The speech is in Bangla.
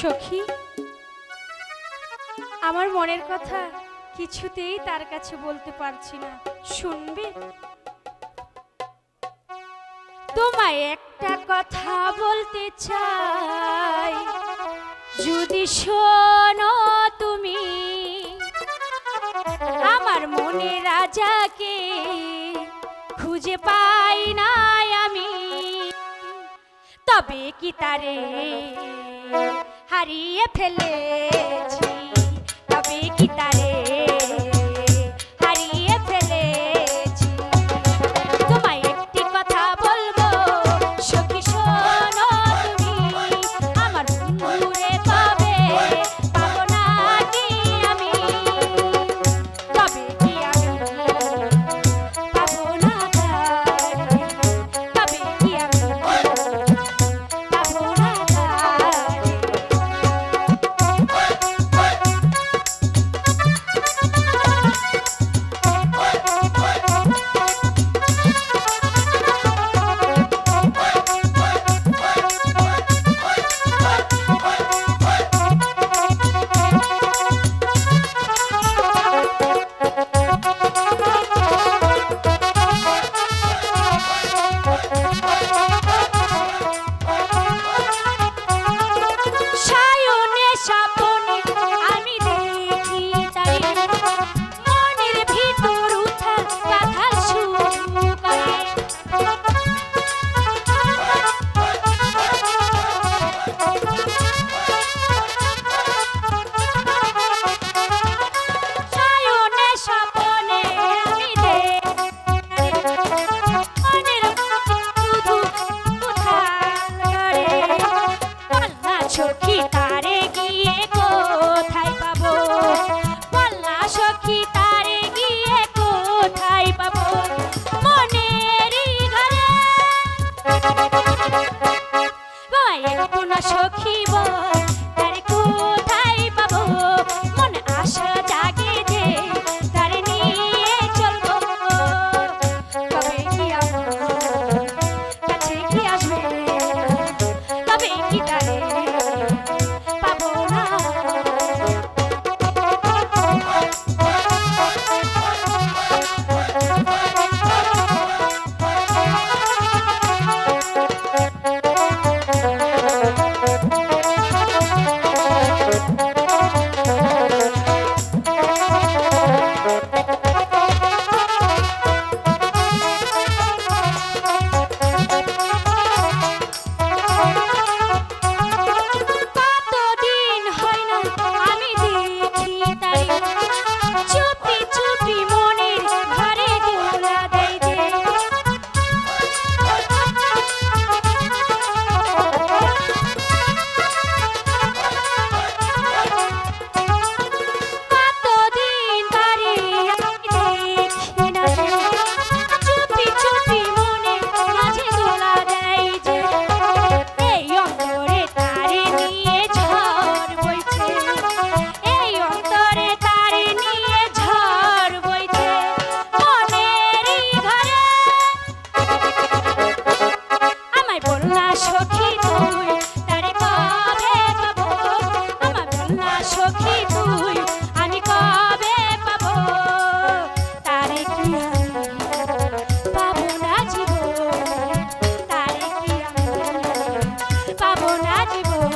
সখী, আমার মনের কথা কিছুতেই তার কাছে বলতে পারছি না। শুনবে? তোমায় একটা কথা বলতে চাই। যদি শোনো তুমি, আমার মনে রাজাকে খুঁজে পাই নাই আমি। তবে কি তারে হারিয়ে ফেলেছি। তবে কি তার সখী তার সখী তুই, তারে কবে পাবো? আমার বন্যা সখী তুই, আমি কবে পাবো? তারে কি পাবো না জীবন? তারে কি পাবো না জীবন?